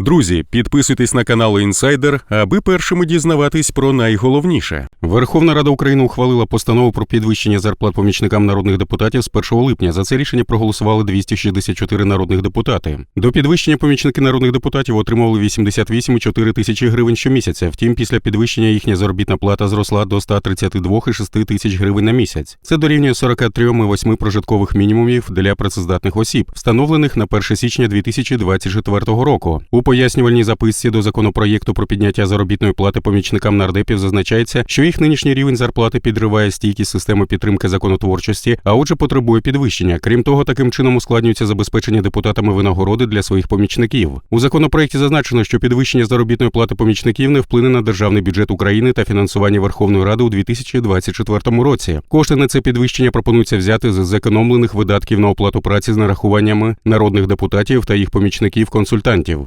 Друзі, підписуйтесь на канал Інсайдер, аби першими дізнаватись про найголовніше. Верховна Рада України ухвалила постанову про підвищення зарплат помічникам народних депутатів з 1 липня. За це рішення проголосували 264 народних депутати. До підвищення помічники народних депутатів отримували 88,4 тисячі гривень щомісяця. Втім, після підвищення їхня заробітна плата зросла до 132,6 тисяч гривень на місяць. Це дорівнює 43,8 прожиткових мінімумів для працездатних осіб, встановлених на 1 січня 2024 року. У пояснювальній записці до законопроєкту про підняття заробітної плати помічникам нардепів зазначається, що їх нинішній рівень зарплати підриває стійкість системи підтримки законотворчості, а отже, потребує підвищення. Крім того, таким чином ускладнюється забезпечення депутатами винагороди для своїх помічників. У законопроєкті зазначено, що підвищення заробітної плати помічників не вплине на державний бюджет України та фінансування Верховної Ради у 2024 році. Кошти на це підвищення пропонується взяти з зекономлених видатків на оплату праці з нарахуваннями народних депутатів та їх помічників-консультантів.